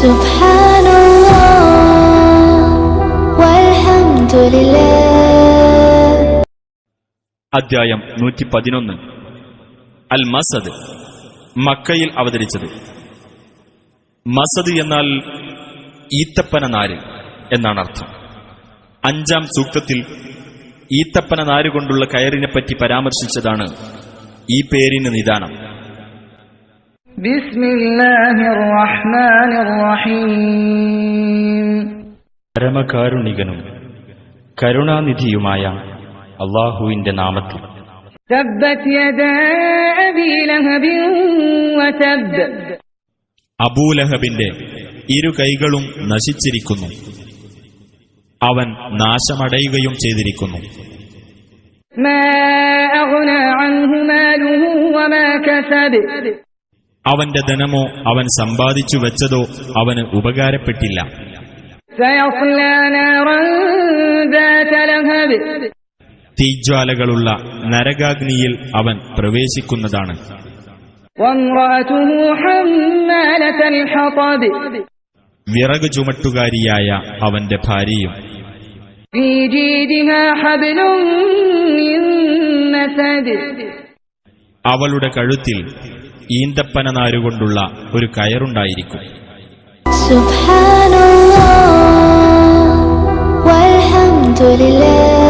سبحان الله والحمد لله അധ്യായം നൂറ്റി പതിനൊന്ന് അൽ മസദ് മക്കയിൽ അവതരിച്ചത് മസദ് എന്നാൽ ഈത്തപ്പന നാര് എന്നാണ് അർത്ഥം അഞ്ചാം സൂക്തത്തിൽ ഈത്തപ്പന നാര് കൊണ്ടുള്ള കയറിനെപ്പറ്റി പരാമർശിച്ചതാണ് ഈ പേരിന് നിദാനം പരമകാരുണികനും കരുണാനിധിയുമായ അള്ളാഹുവിന്റെ നാമത്തിൽ. അബൂലഹബിന്റെ ഇരു കൈകളും നശിച്ചിരിക്കുന്നു. അവൻ നാശമടയുകയും ചെയ്തിരിക്കുന്നു. അവന്റെ ധനമോ അവൻ സമ്പാദിച്ചു വെച്ചതോ അവന് ഉപകാരപ്പെട്ടില്ല. തീജ്വാലകളുള്ള നരകാഗ്നിയിൽ അവൻ പ്രവേശിക്കുന്നതാണ്. വിറക് ചുമട്ടുകാരിയായ അവന്റെ ഭാര്യയും. അവളുടെ കഴുത്തിൽ ഈന്തപ്പന നാരുകൊണ്ടുള്ള ഒരു കയറുണ്ടായിരിക്കും. സുബ്ഹാനല്ലാഹ് വൽഹംദുലില്ലാഹ്